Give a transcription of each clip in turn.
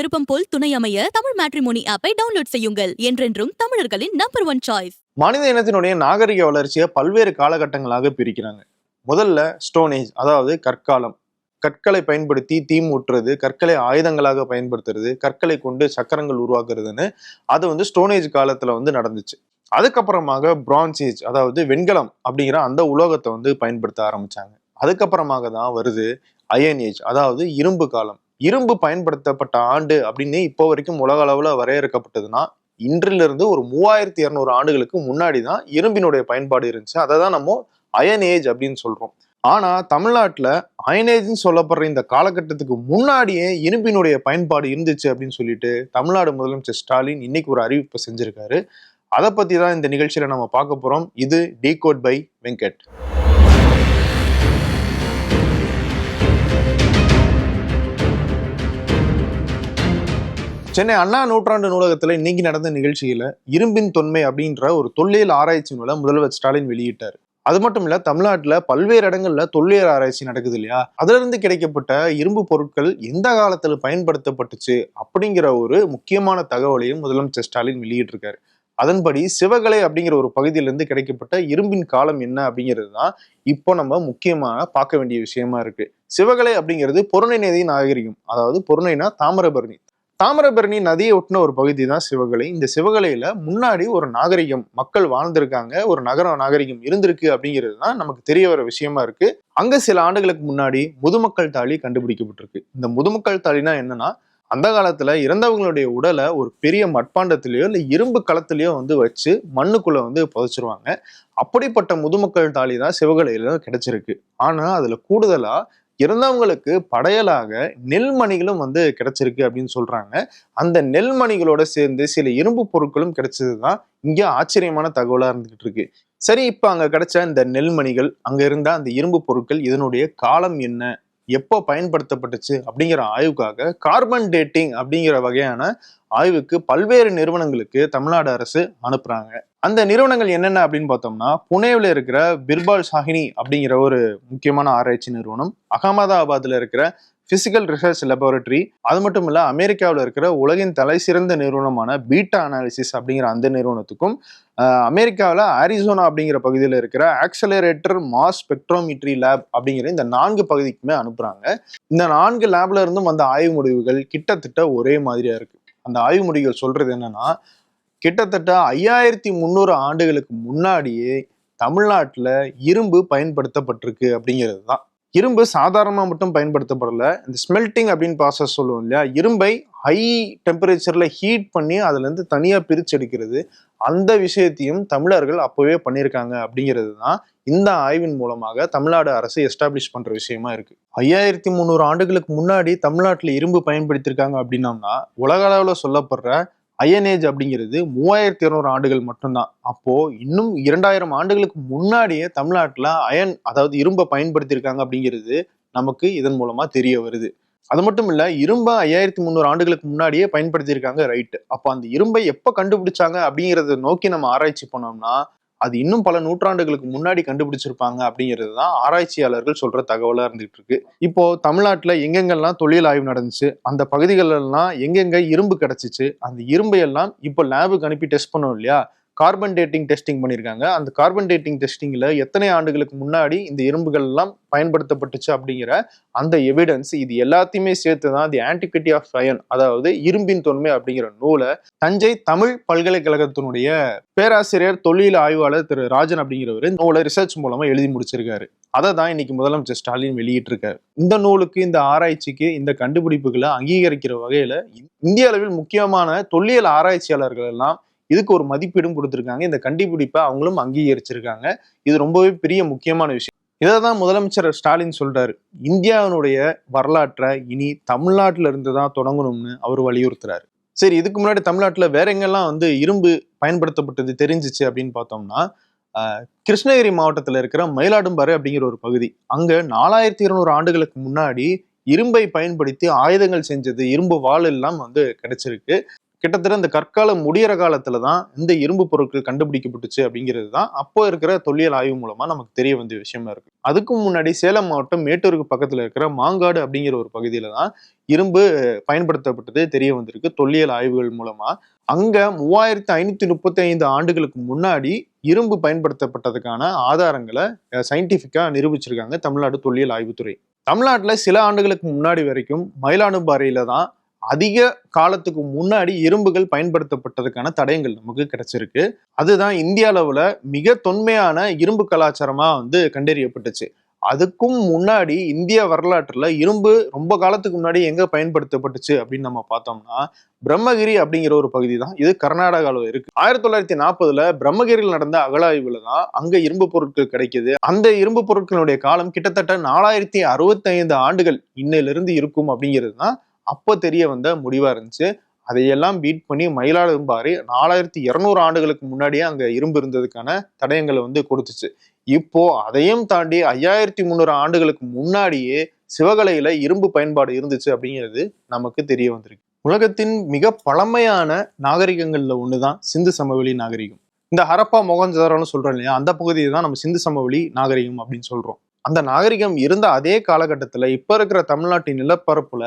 விருப்பம் போல் துணை அமைய தமிழ் மேட்ரிமோனி ஆப்பை டவுன்லோட் செய்யுங்கள். என்றென்றும் தமிழர்களின் நம்பர் ஒன் சாய்ஸ் மனித இனத்தினுடைய நாகரிக வளர்ச்சியை பல்வேறு காலகட்டங்களாக பிரிக்கிறாங்க. முதல்ல ஸ்டோனேஜ் அதாவது கற்காலம். கற்களை பயன்படுத்தி தீ மூட்டுறது கற்களை ஆயுதங்களாக பயன்படுத்துறது கற்களை கொண்டு சக்கரங்கள் உருவாக்குறதுன்னு அது வந்து ஸ்டோனேஜ் காலத்துல வந்து நடந்துச்சு. அதுக்கப்புறமாக பிரான்ஸ் ஏஜ் அதாவது வெண்கலம் அப்படிங்கிற அந்த உலோகத்தை வந்து பயன்படுத்த ஆரம்பிச்சாங்க. அதுக்கப்புறமாக தான் வருது அயன் ஏஜ் அதாவது இரும்பு காலம். இரும்பு பயன்படுத்தப்பட்ட ஆண்டு அப்படின்னு இப்போ வரைக்கும் உலக அளவில் வரையறுக்கப்பட்டதுன்னா இன்றிலிருந்து ஒரு மூவாயிரத்தி இரநூறு ஆண்டுகளுக்கு முன்னாடி தான் இரும்பினுடைய பயன்பாடு இருந்துச்சு. அதை தான் நம்ம அயன் ஏஜ் அப்படின்னு சொல்கிறோம் ஆனால் தமிழ்நாட்டில் அயனேஜ்னு சொல்லப்படுற இந்த காலகட்டத்துக்கு முன்னாடியே இரும்பினுடைய பயன்பாடு இருந்துச்சு அப்படின்னு சொல்லிட்டு தமிழ்நாடு முதலமைச்சர் ஸ்டாலின் இன்னைக்கு ஒரு அறிவிப்பை செஞ்சிருக்காரு. அதை பற்றி தான் இந்த நிகழ்ச்சியில் நம்ம பார்க்க போகிறோம் இது டீகோட் பை வெங்கட் சென்னை அண்ணா நூற்றாண்டு நூலகத்தில் இன்னைக்கு நடந்த நிகழ்ச்சியில இரும்பின் தொன்மை அப்படின்ற ஒரு தொல்லியல் ஆராய்ச்சி நூலை முதல்வர் ஸ்டாலின் வெளியிட்டார். அது மட்டும் இல்ல தமிழ்நாட்டில் பல்வேறு இடங்கள்ல தொல்லியல் ஆராய்ச்சி நடக்குது இல்லையா? அதுல இருந்து கிடைக்கப்பட்ட இரும்பு பொருட்கள் எந்த காலத்துல பயன்படுத்தப்பட்டுச்சு அப்படிங்கிற ஒரு முக்கியமான தகவலையும் முதலமைச்சர் ஸ்டாலின் வெளியிட்டிருக்காரு. அதன்படி சிவகலை அப்படிங்கிற ஒரு பகுதியிலிருந்து கிடைக்கப்பட்ட இரும்பின் காலம் என்ன அப்படிங்கிறது தான் இப்போ நம்ம முக்கியமாக பார்க்க வேண்டிய விஷயமா இருக்கு. சிவகலை அப்படிங்கிறது பொருணை நதி நாகரிகம் அதாவது பொருணைனா தாமிரபரணி தாமிரபரணி நதியை ஒட்டின ஒரு பகுதி தான் சிவகலை. இந்த சிவகலையில முன்னாடி ஒரு நாகரிகம் மக்கள் வாழ்ந்திருக்காங்க ஒரு நகர நாகரிகம் இருந்திருக்கு அப்படிங்கிறது தான் நமக்கு தெரிய வர விஷயமா இருக்கு. அங்க சில ஆண்டுகளுக்கு முன்னாடி முதுமக்கள் தாலி கண்டுபிடிக்கப்பட்டிருக்கு. இந்த முதுமக்கள் தாலினா என்னன்னா அந்த காலத்துல இறந்தவங்களுடைய உடலை ஒரு பெரிய மட்பாண்டத்திலேயோ இல்லை இரும்பு களத்திலேயோ வந்து வச்சு மண்ணுக்குள்ள வந்து புதைச்சிருவாங்க. அப்படிப்பட்ட முதுமக்கள் தாலி தான் சிவகலையில கிடைச்சிருக்கு. ஆனா அதுல கூடுதலா இறந்தவங்களுக்கு படையலாக நெல்மணிகளும் வந்து கிடைச்சிருக்கு அப்படின்னு சொல்றாங்க. அந்த நெல்மணிகளோட சேர்ந்து சில இரும்பு பொருட்களும் கிடைச்சது தான் இங்க ஆச்சரியமான தகவலா இருந்துகிட்டு இருக்கு. சரி இப்ப அங்க கிடைச்ச இந்த நெல்மணிகள் அங்க இருந்த அந்த இரும்பு பொருட்கள் இதனுடைய காலம் என்ன? எப்போ பயன்படுத்தப்பட்டுச்சு அப்படிங்கிற ஆய்வுக்காக கார்பன் டேட்டிங் அப்படிங்கிற வகையான ஆய்வுக்கு பல்வேறு நிறுவனங்களுக்கு தமிழ்நாடு அரசு அனுப்புறாங்க. அந்த நிறுவனங்கள் என்னென்ன அப்படின்னு பார்த்தோம்னா புனேவில் இருக்கிற பிர்பால் சாஹினி அப்படிங்கிற ஒரு முக்கியமான ஆராய்ச்சி நிறுவனம் அகமதாபாத்தில் இருக்கிற பிசிக்கல் ரிசர்ச் லெபார்டரி அது மட்டும் இல்ல அமெரிக்காவில் இருக்கிற உலகின் தலை சிறந்த நிறுவனமான பீட்டா அனாலிசிஸ் அப்படிங்கிற அந்த நிறுவனத்துக்கும் அமெரிக்காவில் ஆரிசோனா அப்படிங்கிற பகுதியில் இருக்கிற ஆக்சலரேட்டர் மாஸ் ஸ்பெக்ட்ரோமீட்ரி லேப் அப்படிங்கிற இந்த நான்கு பகுதிக்குமே அனுப்புறாங்க. இந்த நான்கு லேப்ல இருந்தும் வந்த ஆய்வு முடிவுகள் கிட்டத்தட்ட ஒரே மாதிரியா இருக்கு. அந்த ஆய்வு முடிவுகள் சொல்றது என்னன்னா கிட்டத்தட்ட ஐயாயிரத்தி முந்நூறு ஆண்டுகளுக்கு முன்னாடியே தமிழ்நாட்டில் இரும்பு பயன்படுத்தப்பட்டிருக்கு அப்படிங்கிறது தான். இரும்பு சாதாரணமாக மட்டும் பயன்படுத்தப்படல. இந்த ஸ்மெல்டிங் அப்படின்னு ப்ராசஸ் சொல்லுவோம் இல்லையா? இரும்பை ஹை டெம்பரேச்சரில் ஹீட் பண்ணி அதுலேருந்து தனியாக பிரித்து எடுக்கிறது. அந்த விஷயத்தையும் தமிழர்கள் அப்போவே பண்ணியிருக்காங்க அப்படிங்கிறது தான் இந்த ஆய்வின் மூலமாக தமிழ்நாடு அரசு எஸ்டாப்ளிஷ் பண்ணுற விஷயமா இருக்குது ஐயாயிரத்தி முந்நூறு ஆண்டுகளுக்கு முன்னாடி தமிழ்நாட்டில் இரும்பு பயன்படுத்தியிருக்காங்க அப்படின்னம்னா உலக அளவில் சொல்லப்படுற ஏஜ் அப்படிங்கிறது மூவாயிரத்தி இருநூறு ஆண்டுகள் மட்டும்தான். அப்போ இன்னும் இரண்டாயிரம் ஆண்டுகளுக்கு முன்னாடியே தமிழ்நாட்டில் அயன் அதாவது இரும்பை பயன்படுத்தியிருக்காங்க அப்படிங்கிறது நமக்கு இதன் மூலமா தெரிய வருது. அது மட்டும் இல்ல இரும்பை ஐயாயிரத்தி முந்நூறு ஆண்டுகளுக்கு முன்னாடியே பயன்படுத்தியிருக்காங்க ரைட்டு. அப்போ அந்த இரும்பை எப்போ கண்டுபிடிச்சாங்க அப்படிங்கிறத நோக்கி நம்ம ஆராய்ச்சி பண்ணோம்னா அது இன்னும் பல நூற்றாண்டுகளுக்கு முன்னாடி கண்டுபிடிச்சிருப்பாங்க அப்படிங்கிறது தான் ஆராய்ச்சியாளர்கள் சொல்ற தகவலா இருந்துகிட்டு இருக்கு. இப்போ தமிழ்நாட்டுல எங்கெங்கெல்லாம் தொழில் ஆய்வு நடந்துச்சு அந்த பகுதிகளெல்லாம் எங்கெங்க இரும்பு கிடைச்சிச்சு அந்த இரும்பை எல்லாம் இப்போ லேபுக்கு அனுப்பி டெஸ்ட் பண்ணோம் இல்லையா? கார்பன் டேட்டிங் டெஸ்டிங் பண்ணியிருக்காங்க. அந்த கார்பன் டேட்டிங் டெஸ்டிங்கில் எத்தனை ஆண்டுகளுக்கு முன்னாடி இந்த இரும்புகள் எல்லாம் பயன்படுத்தப்பட்டுச்சு அப்படிங்கிற அந்த எவிடன்ஸ் இது எல்லாத்தையுமே சேர்த்து தான் தி ஆன்டிகிட்டி ஆஃப் அயன் அதாவது இரும்பின் தொன்மை அப்படிங்கிற நூலை தஞ்சை தமிழ் பல்கலைக்கழகத்தினுடைய பேராசிரியர் தொழில் ஆய்வாளர் திரு ராஜன் அப்படிங்கிறவர் நூலை ரிசர்ச் மூலமா எழுதி முடிச்சிருக்காரு. அதை தான் இன்னைக்கு முதலமைச்சர் ஸ்டாலின் வெளியிட்டிருக்காரு. இந்த நூலுக்கு இந்த ஆராய்ச்சிக்கு இந்த கண்டுபிடிப்புகளை அங்கீகரிக்கிற வகையில இந்திய அளவில் முக்கியமான தொல்லியல் ஆராய்ச்சியாளர்கள் எல்லாம் இதுக்கு ஒரு மதிப்பீடும் கொடுத்துருக்காங்க. இந்த கண்டுபிடிப்பை அவங்களும் அங்கீகரிச்சிருக்காங்க. இது ரொம்பவே பெரிய முக்கியமான விஷயம். இதை தான் முதலமைச்சர் ஸ்டாலின் சொல்றாரு. இந்தியாவினுடைய வரலாற்றை இனி தமிழ்நாட்டில இருந்து தான் தொடங்கணும்னு அவர் வலியுறுத்துறாரு. சரி இதுக்கு முன்னாடி தமிழ்நாட்டில் வேற எங்கெல்லாம் வந்து இரும்பு பயன்படுத்தப்பட்டது தெரிஞ்சிச்சு அப்படின்னு பார்த்தோம்னா கிருஷ்ணகிரி மாவட்டத்தில் இருக்கிற மயிலாடும்பாறை அப்படிங்கிற ஒரு பகுதி. அங்க நாலாயிரத்தி இருநூறு ஆண்டுகளுக்கு முன்னாடி இரும்பை பயன்படுத்தி ஆயுதங்கள் செஞ்சது இரும்பு வாள் எல்லாம் வந்து கிடைச்சிருக்கு. கிட்டத்தட்ட இந்த கற்காலம் முடியிற காலத்துல தான் இந்த இரும்பு பொருட்கள் கண்டுபிடிக்கப்பட்டுச்சு அப்படிங்கிறது தான் அப்போ இருக்கிற தொல்லியல் ஆய்வு மூலமா நமக்கு தெரிய வந்த விஷயமா இருக்கு. அதுக்கு முன்னாடி சேலம் மாவட்டம் மேட்டூருக்கு பக்கத்துல இருக்கிற மாங்காடு அப்படிங்கிற ஒரு பகுதியில தான் இரும்பு பயன்படுத்தப்பட்டது தெரிய வந்திருக்கு. தொல்லியல் ஆய்வுகள் மூலமா. அங்க மூவாயிரத்தி ஐநூத்தி முப்பத்தி ஐந்து ஆண்டுகளுக்கு முன்னாடி இரும்பு பயன்படுத்தப்பட்டதுக்கான ஆதாரங்களை சயின்டிபிக்கா நிரூபிச்சிருக்காங்க தமிழ்நாடு தொல்லியல் ஆய்வுத்துறை. தமிழ்நாட்டில் சில ஆண்டுகளுக்கு முன்னாடி வரைக்கும் மயிலாடும்பாறையில தான் அதிக காலத்துக்கு முன்னாடி இரும்புகள் பயன்படுத்தப்பட்டதுக்கான தடயங்கள் நமக்கு கிடைச்சிருக்கு. அதுதான் இந்திய அளவுல மிக தொன்மையான இரும்பு கலாச்சாரமா வந்து கண்டறியப்பட்டுச்சு. அதுக்கும் முன்னாடி இந்திய வரலாற்றுல இரும்பு ரொம்ப காலத்துக்கு முன்னாடி எங்க பயன்படுத்தப்பட்டுச்சு அப்படின்னு நம்ம பார்த்தோம்னா பிரம்மகிரி அப்படிங்கிற ஒரு பகுதி தான் இது கர்நாடகாவில் இருக்கு. ஆயிரத்தி தொள்ளாயிரத்தி நாற்பதுல பிரம்மகிரியில் நடந்த அகழாய்வுல தான் அங்க இரும்பு பொருட்கள் கிடைக்குது. அந்த இரும்பு பொருட்களுடைய காலம் கிட்டத்தட்ட நாலாயிரத்தி அறுபத்தி ஐந்து ஆண்டுகள் இன்னையிலிருந்து இருக்கும் அப்படிங்கிறது தான் அப்போ தெரிய வந்த முடிவாக இருந்துச்சு. அதையெல்லாம் பீட் பண்ணி மயிலாடும்பாறை நாலாயிரத்தி இரநூறு ஆண்டுகளுக்கு முன்னாடியே அங்கே இரும்பு இருந்ததுக்கான தடயங்களை வந்து கொடுத்துச்சு. இப்போ அதையும் தாண்டி ஐயாயிரத்தி முந்நூறு ஆண்டுகளுக்கு முன்னாடியே சிவகலையில இரும்பு பயன்பாடு இருந்துச்சு அப்படிங்கிறது நமக்கு தெரிய வந்திருக்கு. உலகத்தின் மிக பழமையான நாகரிகங்கள்ல ஒண்ணுதான் சிந்து சமவெளி நாகரிகம். இந்த ஹரப்பா மொகஞ்சதாரோன்னு சொல்றோம் இல்லையா? அந்த பகுதியை தான் நம்ம சிந்து சமவெளி நாகரிகம் அப்படின்னு சொல்றோம். அந்த நாகரிகம் இருந்த அதே காலகட்டத்துல இப்ப இருக்கிற தமிழ்நாட்டின் நிலப்பரப்புல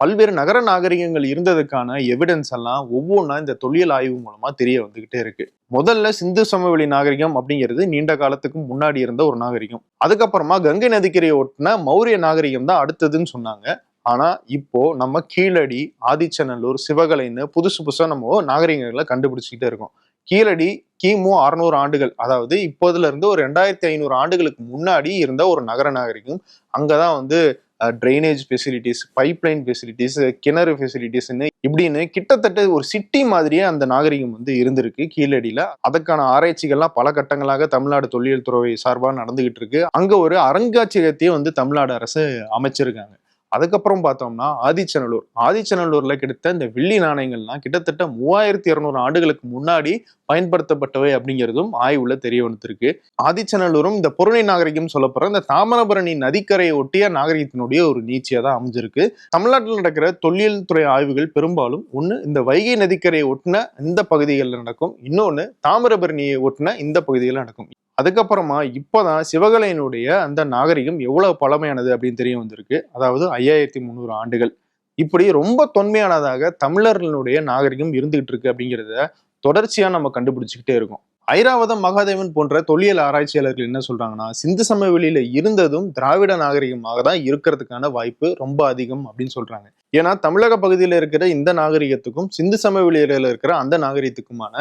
பல்வேறு நகர நாகரிகங்கள் இருந்ததுக்கான எவிடன்ஸ் எல்லாம் ஒவ்வொன்றா இந்த தொல்லியல் ஆய்வு மூலமா தெரிய வந்துகிட்டே இருக்கு. முதல்ல சிந்து சமவெளி நாகரிகம் அப்படிங்கிறது நீண்ட காலத்துக்கு முன்னாடி இருந்த ஒரு நாகரிகம். அதுக்கப்புறமா கங்கை நதிக்கரையை ஒட்டின மௌரிய நாகரிகம் தான் அடுத்ததுன்னு சொன்னாங்க. ஆனா இப்போ நம்ம கீழடி ஆதிச்சநல்லூர் சிவகலைன்னு புதுசு புதுசா நம்ம நாகரிகங்களை கண்டுபிடிச்சிக்கிட்டே இருக்கோம். கீழடி கிமு அறுநூறு ஆண்டுகள் அதாவது இப்போதுல இருந்து ஒரு ரெண்டாயிரத்தி ஐநூறு ஆண்டுகளுக்கு முன்னாடி இருந்த ஒரு நகர நாகரிகம். அங்கதான் வந்து ட்ரைனேஜ் ஃபெசிலிட்டிஸ் பைப்லைன் ஃபெசிலிட்டிஸ் கிணறு ஃபெசிலிட்டிஸ்னு இப்படின்னு கிட்டத்தட்ட ஒரு சிட்டி மாதிரியே அந்த நாகரிகம் வந்து இருந்திருக்கு கீழடியில். அதற்கான ஆராய்ச்சிகள்லாம் பல கட்டங்களாக தமிழ்நாடு தொல்லியல் துறை சார்பாக நடந்துகிட்டு இருக்கு. அங்கே ஒரு அருங்காட்சியகத்தையே வந்து தமிழ்நாடு அரசு அமைச்சிருக்காங்க. அதுக்கப்புறம் பார்த்தோம்னா ஆதிச்சநல்லூர். ஆதிச்சநல்லூர்ல கிடைத்த இந்த வெள்ளி நாணயங்கள்லாம் கிட்டத்தட்ட மூவாயிரத்தி இருநூறு ஆண்டுகளுக்கு முன்னாடி பயன்படுத்தப்பட்டவை அப்படிங்கிறதும் ஆய்வுல தெரிய வந்துருக்கு. ஆதிச்சநல்லூரும் இந்த பொருணை நாகரிகம் சொல்லப்படுற இந்த தாமிரபரணி நதிக்கரையை ஒட்டிய நாகரிகத்தினுடைய ஒரு நீச்சியா தான் அமைஞ்சிருக்கு. தமிழ்நாட்டில் நடக்கிற தொல்லியல் துறை ஆய்வுகள் பெரும்பாலும் ஒன்று இந்த வைகை நதிக்கரையை ஒட்டின இந்த பகுதிகளில் நடக்கும். இன்னொன்னு தாமிரபரணியை ஒட்டின இந்த பகுதிகளில் நடக்கும். அதுக்கப்புறமா இப்போதான் சிவகலையினுடைய அந்த நாகரிகம் எவ்வளவு பழமையானது அப்படின்னு தெரிய வந்திருக்கு. அதாவது ஐயாயிரத்தி முந்நூறு ஆண்டுகள். இப்படி ரொம்ப தொன்மையானதாக தமிழர்களுடைய நாகரிகம் இருந்துகிட்டு இருக்கு அப்படிங்கிறத தொடர்ச்சியா நம்ம கண்டுபிடிச்சுக்கிட்டே இருக்கோம். ஐராவதம் மகாதேவன் போன்ற தொல்லியல் ஆராய்ச்சியாளர்கள் என்ன சொல்றாங்கன்னா சிந்து சமவெளியில இருந்ததும் திராவிட நாகரிகமாக தான் இருக்கிறதுக்கான வாய்ப்பு ரொம்ப அதிகம் அப்படின்னு சொல்றாங்க. ஏன்னா தமிழக பகுதியில இருக்கிற இந்த நாகரிகத்துக்கும் சிந்து சமவெளியில இருக்கிற அந்த நாகரிகத்துக்குமான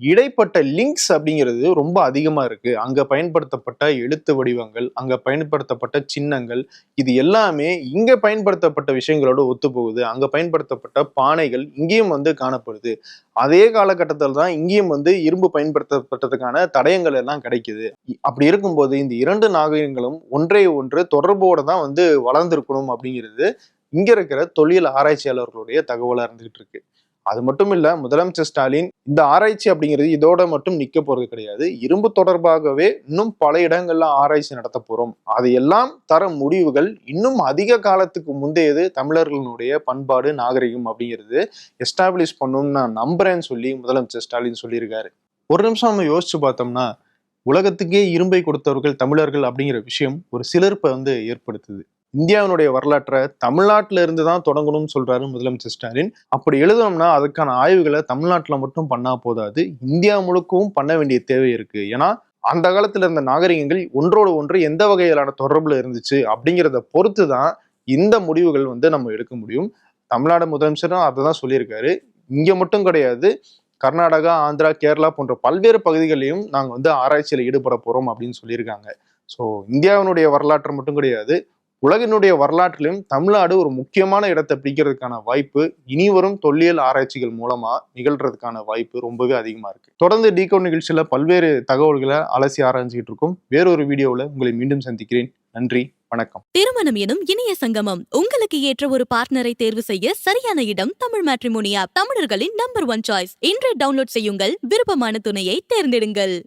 இடைப்பட்ட லிங்க்ஸ் அப்படிங்கிறது ரொம்ப அதிகமாக இருக்குது அங்கே பயன்படுத்தப்பட்ட எழுத்து வடிவங்கள் அங்கே பயன்படுத்தப்பட்ட சின்னங்கள் இது எல்லாமே இங்கே பயன்படுத்தப்பட்ட விஷயங்களோட ஒத்துப்போகுது. அங்கே பயன்படுத்தப்பட்ட பானைகள் இங்கேயும் வந்து காணப்படுது. அதே காலகட்டத்தில் தான் இங்கேயும் வந்து இரும்பு பயன்படுத்தப்பட்டதுக்கான தடயங்கள் எல்லாம் கிடைக்குது. அப்படி இருக்கும்போது இந்த இரண்டு நாகரிகங்களும் ஒன்றை ஒன்று தொடர்போடு தான் வந்து வளர்ந்துருக்கணும் அப்படிங்கிறது இங்கே இருக்கிற தொழில் ஆராய்ச்சியாளர்களுடைய தகவலாக இருந்துகிட்டு இருக்கு. அது மட்டும் இல்ல முதலமைச்சர் ஸ்டாலின் இந்த ஆராய்ச்சி அப்படிங்கிறது இதோட மட்டும் நிக்க போறது கிடையாது. இரும்பு தொடர்பாகவே இன்னும் பல இடங்கள்ல ஆராய்ச்சி நடத்த போறோம். அதையெல்லாம் தர முடிவுகள் இன்னும் அதிக காலத்துக்கு முந்தையது தமிழர்களுடைய பண்பாடு நாகரிகம் அப்படிங்கிறது எஸ்டாப்ளிஷ் பண்ணணும்னு நான் நம்புறேன்னு சொல்லி முதலமைச்சர் ஸ்டாலின் சொல்லியிருக்காரு. ஒரு நிமிஷம் நம்ம யோசிச்சு பார்த்தோம்னா உலகத்துக்கே இரும்பை கொடுத்தவர்கள் தமிழர்கள் அப்படிங்கிற விஷயம் ஒரு சிலர்ப்பை வந்து ஏற்படுத்துது. இந்தியாவினுடைய வரலாற்றை தமிழ்நாட்டில இருந்து தான் தொடங்கணும்னு சொல்றாரு முதலமைச்சர் ஸ்டாலின். அப்படி எழுதணும்னா அதுக்கான ஆய்வுகளை தமிழ்நாட்டில் மட்டும் பண்ணா போதாது. இந்தியா முழுக்கவும் பண்ண வேண்டிய தேவை இருக்கு. ஏன்னா அந்த காலத்துல இருந்த நாகரிகங்கள் ஒன்றோடு ஒன்று எந்த வகையிலான தொடர்புல இருந்துச்சு அப்படிங்கிறத பொறுத்து தான் இந்த முடிவுகள் வந்து நம்ம எடுக்க முடியும். தமிழ்நாடு முதலமைச்சரும் அதை தான் சொல்லியிருக்காரு. இங்கே மட்டும் கிடையாது. கர்நாடகா ஆந்திரா கேரளா போன்ற பல்வேறு பகுதிகளையும் நாங்கள் வந்து ஆராய்ச்சியில் ஈடுபட போகிறோம் அப்படின்னு சொல்லியிருக்காங்க. ஸோ இந்தியாவினுடைய வரலாற்று மட்டும் கிடையாது. உலகினுடைய வரலாற்றிலும் தமிழ்நாடு ஒரு முக்கியமான இடத்தை பிடிக்கிறதுக்கான வாய்ப்பு இனி வரும் தொல்லியல் ஆராய்ச்சிகள் மூலமா நிகழ்றதுக்கான வாய்ப்பு ரொம்பவே அதிகமா இருக்கு. தொடர்ந்து டீகோ நிகழ்ச்சியில பல்வேறு தகவல்களை அலசி ஆராய்ச்சிக்கிட்டு இருக்கும். வேறொரு வீடியோவில் உங்களை மீண்டும் சந்திக்கிறேன். நன்றி வணக்கம். திருமணம் எனும் இணைய சங்கமம். உங்களுக்கு ஏற்ற ஒரு பார்ட்னரை தேர்வு செய்ய சரியான இடம் தமிழ் மேட்ரிமோனி ஆப் தமிழர்களின் நம்பர் ஒன் சாய்ஸ் இன்றே டவுன்லோட் செய்யுங்கள். விருப்பமான துணையை தேர்ந்தெடுங்கள்.